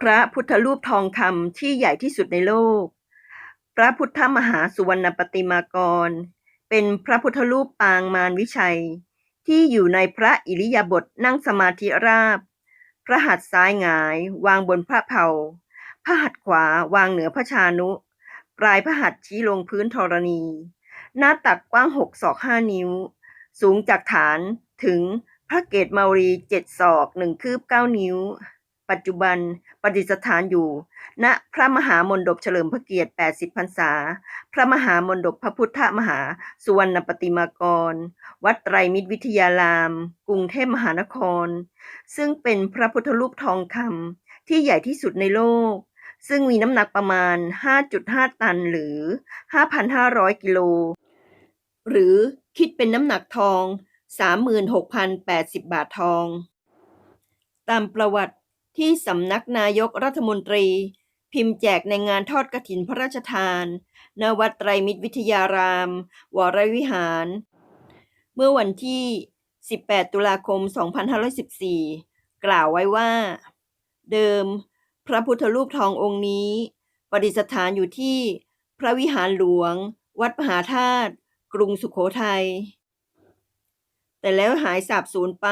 พระพุทธรูปทองคำที่ใหญ่ที่สุดในโลก พระพุทธมหาสุวรรณปฏิมากร เป็นพระพุทธรูปปางมารวิชัย ที่อยู่ในพระอิริยาบถนั่งสมาธิราบ พระหัตถ์ซ้ายหงาย วางบนพระเพาพระหัตถ์ขวาวางเหนือพระชานุ ปลายพระหัตถ์ชี้ลงพื้นธรณี หน้าตักกว้างหกศอกห้านิ้ว สูงจากฐานถึงพระเกศมารีเจ็ดศอกหนึ่งคืบเก้านิ้ว ปัจจุบันประดิษฐานอยู่ ณพระมหามณฑปเฉลิมพระเกียรติ 80 พรรษา พระมหามณฑปพระพุทธมหาสุวรรณปฏิมากร วัดไตรมิตรวิทยาราม กรุงเทพมหานคร ซึ่งเป็นพระพุทธรูปทองคำที่ใหญ่ที่สุดในโลก ซึ่งมีน้ำหนักประมาณ 5.5 ตันหรือ 5,500 กิโล หรือคิดเป็นน้ำหนักทอง 36,080 บาททอง ตามประวัติ ที่สำนักนายกรัฐมนตรี พิมพ์แจกในงานทอดกฐินพระราชทานณวัดไตรมิตรวิทยาราม วรวิหาร เมื่อวันที่ 18 ตุลาคม 2514 กล่าวไว้ว่า เดิม พระพุทธรูปทององค์นี้ ประดิษฐานอยู่ที่พระวิหารหลวง วัดมหาธาตุกรุงสุขโขทัยแต่แล้วหายสาบสูญไป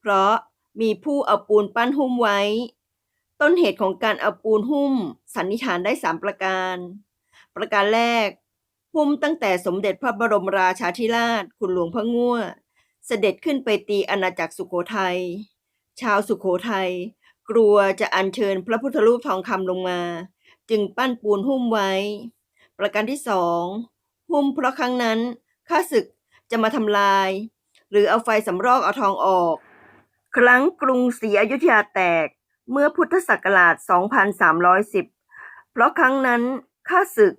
เพราะ มีผู้เอาปูนปั้นหุ้มไว้ ต้นเหตุของการเอาปูนหุ้ม สันนิษฐานได้สามประการ ประการแรก หุ้มตั้งแต่สมเด็จพระบรมราชาธิราช คุณหลวงพระง่วเสด็จขึ้นไปตีอาณาจักรสุโขทัย ชาวสุโขทัยกลัวจะอัญเชิญพระพุทธรูปทองคำลงมา จึงปั้นปูนหุ้มไว้ ประการที่สองหุ้มเพราะครั้งนั้นข้าศึกจะมาทำลาย หรือเอาไฟสำรอกเอาทองออก ครั้งกรุงศรีอยุธยาแตกเมื่อพุทธศักราช 2310 เพราะครั้งนั้นข้าศึก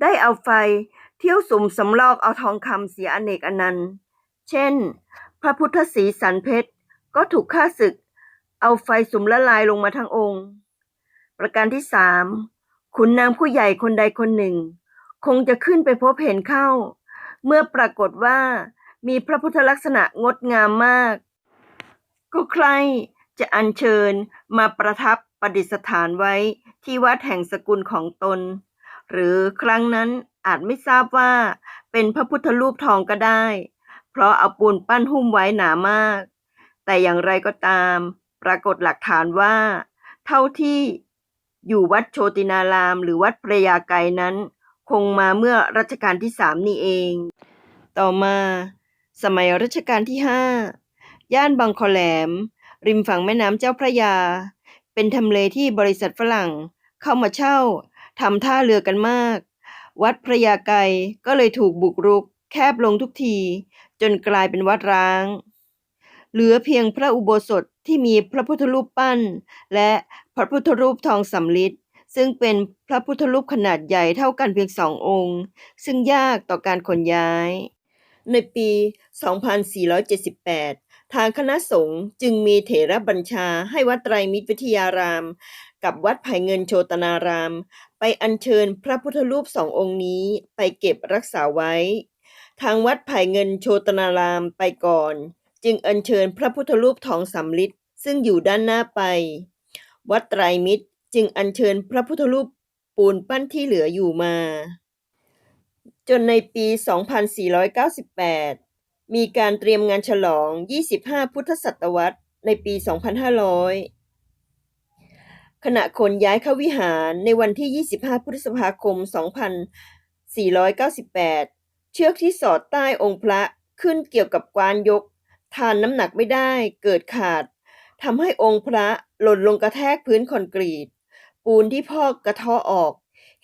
ได้เอาไฟเที่ยวสุ่มสำรอกเอาทองคำเสียอเนกอนันต์ เช่น พระพุทธศรีสันเพชรก็ถูกข้าศึก เอาไฟสุ่มละลายลงมาทั้งองค์ ประการที่สามขุนนางผู้ใหญ่คนใดคนหนึ่ง คงจะขึ้นไปพบเห็นเข้า เมื่อปรากฏว่ามีพระพุทธลักษณะงดงามมาก ก็ใครจะอัญเชิญมาประทับประดิษฐานไว้ที่วัดแห่งสกุลของตน หรือครั้งนั้นอาจไม่ทราบว่าเป็นพระพุทธรูปทองก็ได้ เพราะเอาปูนปั้นหุ้มไว้หนามาก แต่อย่างไรก็ตาม ปรากฏหลักฐานว่า เท่าที่อยู่วัดโชตินาราม หรือวัดพระยาไกรนั้น คงมาเมื่อรัชกาลที่สามนี่เอง ต่อมา สมัยรัชกาลที่ห้า ย่านบางคอแหลม ริมฝั่งแม่น้ำเจ้าพระยา เป็นทำเลที่บริษัทฝรั่งเข้ามาเช่าทำท่าเรือกันมาก วัดพระยาไกรก็เลยถูกบุกรุก แคบลงทุกที จนกลายเป็นวัดร้าง เหลือเพียงพระอุโบสถที่มีพระพุทธรูปปั้น และพระพุทธรูปทองสำริดซึ่งเป็นพระพุทธรูปขนาดใหญ่เท่ากันเพียงสององค์ ซึ่งยากต่อการขนย้าย ในปี 2478 ทางคณะสงฆ์จึงมีเถระบัญชาให้วัดไตรมิตรวิทยาราม กับวัดไผ่เงินโชตนาราม ไปอัญเชิญพระพุทธรูปสององค์นี้ไปเก็บรักษาไว้ ทางวัดไผ่เงินโชตนารามไปก่อน จึงอัญเชิญพระพุทธรูปทองสำริดซึ่งอยู่ด้านหน้าไป วัดไตรมิตรจึงอัญเชิญพระพุทธรูปปูนปั้นที่เหลืออยู่มา จนในปี 2498 มีการเตรียมงานฉลอง 25 พุทธศตวรรษ ในปี 2500 ขณะขนย้ายเข้าวิหารในวันที่ 25 พฤษภาคม 2498 เชือกที่สอดใต้องค์พระขึ้นเกี่ยวกับกวานยก ทานน้ำหนักไม่ได้เกิดขาดทำให้องค์พระหล่นลงกระแทกพื้นคอนกรีต ปูนที่พอกกระเทาะออก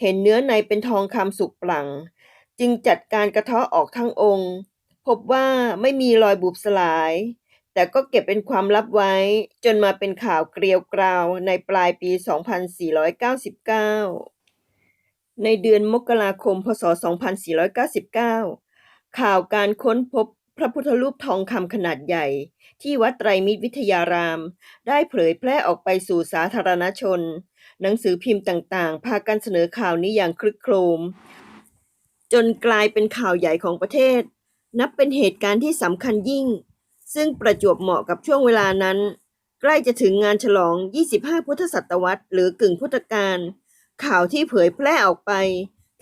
เห็นเนื้อในเป็นทองคำสุกปลั่ง จึงจัดการกระเทาะออกทั้งองค์ พบว่าไม่มีรอยบุบสลาย แต่ก็เก็บเป็นความลับไว้ จนมาเป็นข่าวเกลียวกราวในปลายปี 2499 ในเดือนมกราคม พศ 2499 ข่าวการค้นพบพระพุทธรูปทองคำขนาดใหญ่ ที่วัดไตรมิตรวิทยาราม ได้เผยแพร่ออกไปสู่สาธารณชน หนังสือพิมพ์ต่างๆ พากันเสนอข่าวนี้อย่างคลึกโครม จนกลายเป็นข่าวใหญ่ของประเทศ นับเป็นเหตุการณ์ที่สำคัญยิ่ง ซึ่งประจวบเหมาะกับช่วงเวลานั้น ใกล้จะถึงงานฉลอง 25 พุทธศตวรรษหรือกึ่งพุทธกาลข่าวที่เผยแพร่ออกไป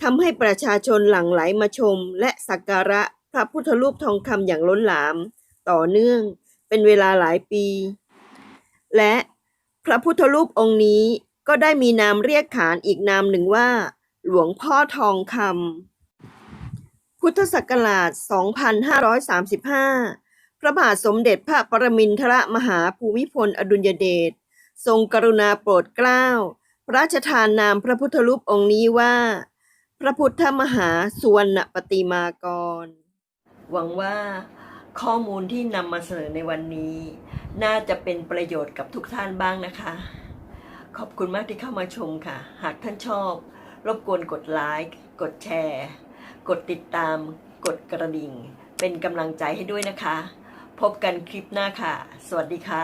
ทำให้ประชาชนหลั่งไหลมาชม และสักการะพระพุทธรูปทองคำอย่างล้นหลาม ต่อเนื่องเป็นเวลาหลายปี และพระพุทธรูปองค์นี้ก็ได้มีนามเรียกขานอีกนามหนึ่งว่า หลวงพ่อทองคำ พุทธศักราช 2535 พระบาทสมเด็จพระปรมินทรมหาภูมิพลอดุลยเดช ทรงกรุณาโปรดเกล้า พระราชทานนามพระพุทธรูปองค์นี้ว่า พระพุทธมหาสุวรรณปฏิมากร หวังว่าข้อมูลที่นำมาเสนอในวันนี้ น่าจะเป็นประโยชน์กับทุกท่านบ้างนะคะ ขอบคุณมากที่เข้ามาชมค่ะ หากท่านชอบ รบกวนกดไลค์ กดแชร์ กดติดตาม กดกระดิ่ง เป็นกำลังใจให้ด้วยนะคะ พบกันคลิปหน้าค่ะ สวัสดีค่ะ